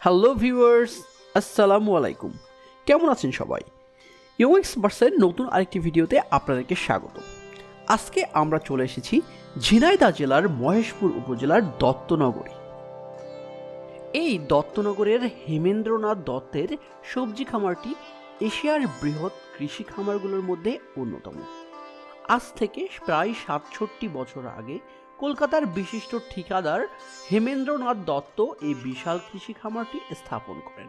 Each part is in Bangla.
হ্যালো ভিউয়ার্স আসসালামু আলাইকুম কেমন আছেন সবাই? ইউএক্স বার্সের নতুন আরেকটি ভিডিওতে আপনাদেরকে স্বাগত। আজকে আমরা চলে এসেছি ঝিনাইদহ জেলার মহেশপুর উপজেলার দত্তনগরে। এই দত্তনগরের হেমেন্দ্রনাথ দত্তের সবজি খামারটি এশিয়ার বৃহৎ কৃষি খামারগুলোর মধ্যে অন্যতম। আজ থেকে প্রায় সাতষট্টি বছর আগে কলকাতার বিশিষ্ট ঠিকাদার হেমেন্দ্রনাথ দত্ত এই বিশাল কৃষি খামারটি স্থাপন করেন।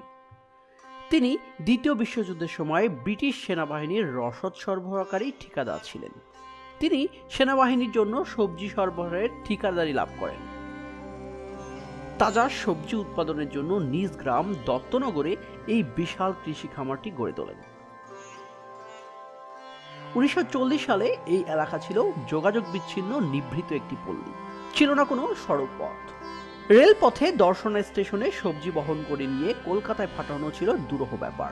তিনি দ্বিতীয় বিশ্বযুদ্ধের সময় ব্রিটিশ সেনাবাহিনীর রসদ সরবরাহকারী ঠিকাদার ছিলেন। তিনি সেনাবাহিনীর জন্য সবজি সরবরাহের ঠিকাদারি লাভ করেন। তাজা সবজি উৎপাদনের জন্য নিজ গ্রাম দত্তনগরে এই বিশাল কৃষি খামারটি গড়ে তোলেন। উনিশশো চল্লিশ সালে এই এলাকা ছিল যোগাযোগ বিচ্ছিন্ন নিভৃত একটি পল্লী। ছিল না কোনো সড়ক পথ। রেলপথে দর্শনা স্টেশনে সবজি বহন করে নিয়ে কলকাতায় পাঠানো ছিল দুরূহ ব্যাপার।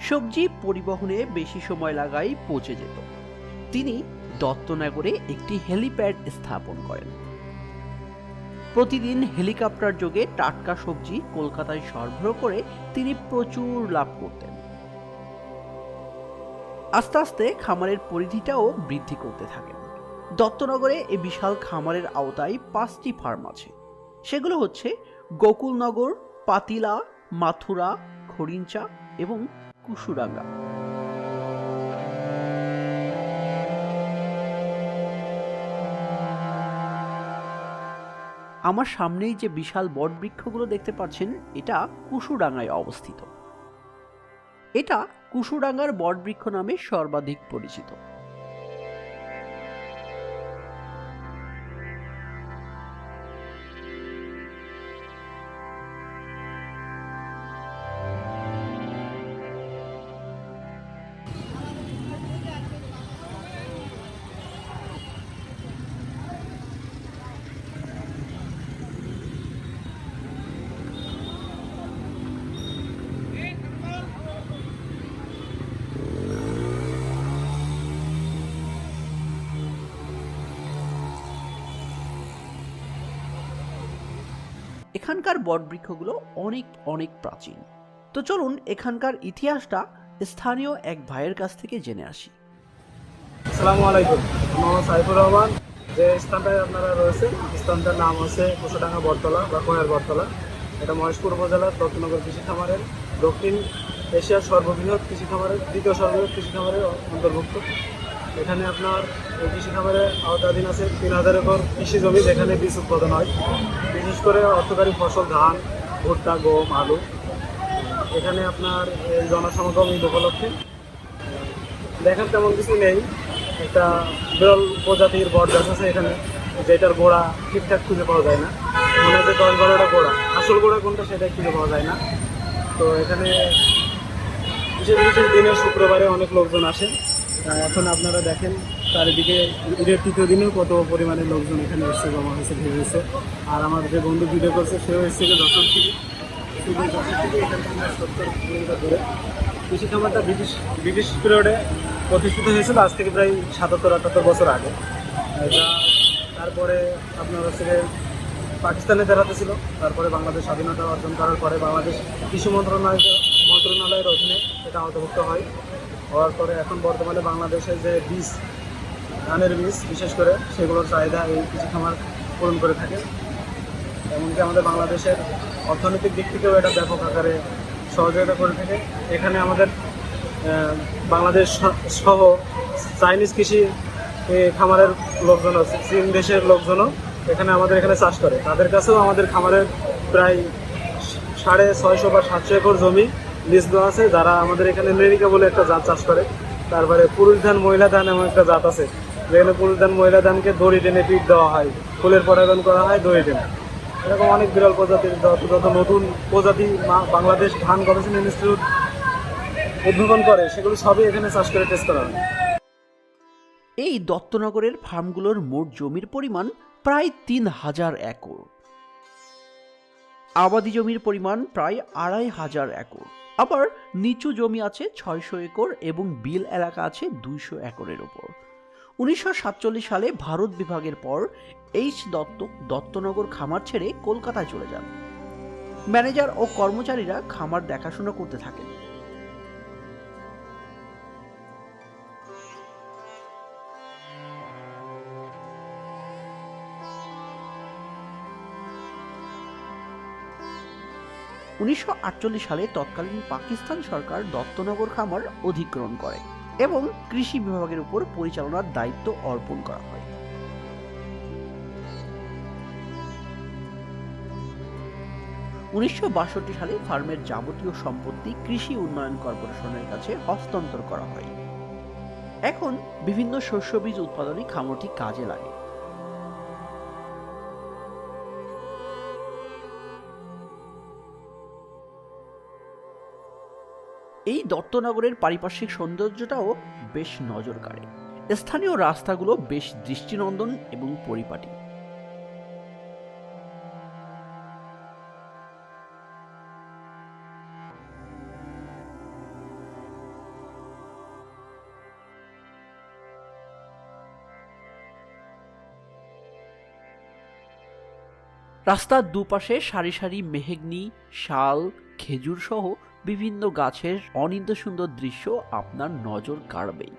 সবজি পরিবহনে বেশি সময় লাগাই পৌঁছে যেত। তিনি দত্তনগরে একটি হেলিপ্যাড স্থাপন করেন। প্রতিদিন হেলিকপ্টার যোগে টাটকা সবজি কলকাতায় সরবরাহ করে তিনি প্রচুর লাভ করতেন। আস্তে আস্তে খামারের পরিধিটাও বৃদ্ধি করতে থাকেন দত্তনগরে এই বিশাল খামারের আওতায় পাঁচটি ফার্ম আছে। সেগুলো হচ্ছে গোকুলনগর, পাতিলা, মাথুরা, খড়িঞ্চা এবং কুসুরাঙ্গা। আমার সামনেই যে বিশাল বট বৃক্ষগুলো দেখতে পাচ্ছেন, এটা কুসুডাঙ্গায় অবস্থিত। এটা কুসুডাঙ্গার বটবৃক্ষ নামে সর্বাধিক পরিচিত। এখানকার বটবৃক্ষগুলো অনেক অনেক প্রাচীন। তো চলুন এখানকার ইতিহাসটা স্থানীয় এক ভাইয়ের কাছ থেকে জেনে আসি। আসসালামু আলাইকুম মোহাম্মদ সাইফুর রহমান। যে স্থানটায় আপনারা রয়েছে স্থানটার নাম হচ্ছে কুশোডাঙ্গা বটতলা বা কোয়ার বটতলা। এটা মহেশপুর উপজেলার দত্তনগর কৃষি খামারের, দক্ষিণ এশিয়ার সর্ববৃহৎ কৃষি খামারের, দ্বিতীয় সর্ববৃহৎ কৃষি খামারের অন্তর্ভুক্ত। এখানে আপনার কৃষি খামারের আওতাধীন আছে তিন হাজার একর কৃষি জমি যেখানে বীজ উৎপাদন হয়। বিশেষ করে অর্থকারী ফসল ধান, ভুট্টা, গম, আলু। এখানে আপনার জনসমাগম ঈদ উপলক্ষে। দেখার তেমন কিছু নেই। একটা বিরল প্রজাতির বট গাছ আছে এখানে, যেটার গোড়া ঠিকঠাক খুঁজে পাওয়া যায় না। মনে হচ্ছে দশ বারোটা গোড়া। আসল গোড়া কোনটা সেটা খুঁজে পাওয়া যায় না। তো এখানে বিশেষ বিশেষ দিনে শুক্রবারে অনেক লোকজন আসে। এখন আপনারা দেখেন, চারিদিকে ঈদের তৃতীয় দিনেও কত পরিমাণে লোকজন এখানে এসছে জমা হয়েছে, ভিড় হয়েছে। আর আমার যে বন্ধু ভিডিও করছে, সেও এসেছিল দর্শক থেকে, শুধু থেকে কৃষি খামারটা ব্রিটিশ ব্রিটিশ পিরিয়ডে প্রতিষ্ঠিত হয়েছিল, আজ থেকে প্রায় সাতাত্তর, আটাত্তর বছর আগে। তারপরে আপনার হচ্ছে পাকিস্তানে দাঁড়াতে ছিল, তারপরে বাংলাদেশ স্বাধীনতা অর্জন করার পরে বাংলাদেশ কৃষি মন্ত্রণালয় মন্ত্রণালয়ের অধীনে এটা অন্তর্ভুক্ত হয়। হওয়ার পরে এখন বর্তমানে বাংলাদেশের যে বীজ, ধানের বীজ বিশেষ করে সেগুলোর চাহিদা এই কৃষি খামার পূরণ করে থাকে। এমনকি আমাদের বাংলাদেশের অর্থনৈতিক দিক থেকেও এটা ব্যাপক আকারে সহযোগিতা করে থাকে। এখানে আমাদের বাংলাদেশ সহ চাইনিজ কৃষি খামারের লোকজন আছে, চীন দেশের লোকজনও এখানে আমাদের এখানে চাষ করে। তাদের কাছেও আমাদের খামারের প্রায় সাড়ে ছয়শো বা সাতশো একর জমি দেওয়া আছে, যারা আমাদের এখানে মেরিকা বলে একটা জাত চাষ করে। তারপরে পুরুষ ধান মহিলা ধান এমন একটা জাত আছে। যেখানে পুরুষ ধান মহিলা ধানকে দড়ি টেনে পিট দেওয়া হয়। ফুলের পরাগায়ন করা হয়, দড়ি টেনে। এরকম অনেক বিরল প্রজাতির যত নতুন প্রজাতি বাংলাদেশ ধান গবেষণা ইনস্টিটিউট উদ্ভাবন করে, সেগুলো সবই এখানে চাষ করে টেস্ট করা হয়। এই দত্তনগরের ফার্মগুলোর মোট জমির পরিমাণ প্রায় তিন হাজার একর। আবাদি জমির পরিমাণ প্রায় আড়াই হাজার একর। আবার নিচু জমি আছে ছয়শো একর এবং বিল এলাকা আছে দুইশো একরের ওপর। উনিশশো সাতচল্লিশ সালে ভারত বিভাগের পর এইচ দত্ত দত্তনগর খামার ছেড়ে কলকাতায় চলে যান। ম্যানেজার ও কর্মচারীরা খামার দেখাশোনা করতে থাকেন। উনিশশো সালে তৎকালীন পাকিস্তান সরকার দত্তনগর খামার অধিগ্রহণ করে এবং কৃষি বিভাগের উপর পরিচালনার দায়িত্ব অর্পণ করা হয়। উনিশশো বাষট্টি সালে ফার্মের যাবতীয় সম্পত্তি কৃষি উন্নয়ন কর্পোরেশনের কাছে হস্তান্তর করা হয়। এখন বিভিন্ন শস্য বীজ উৎপাদনে খামারটি কাজে লাগে। এই দত্তনগরের পারিপার্শ্বিক সৌন্দর্যটাও বেশ নজর কাড়ে স্থানীয় রাস্তাগুলো বেশ দৃষ্টিনন্দন এবং পরিপাটি। রাস্তার দুপাশে সারি সারি মেহেগনি, শাল খেজুর সহ বিভিন্ন গাছের অনিন্দ সুন্দর দৃশ্য আপনার নজর কাড়বেই।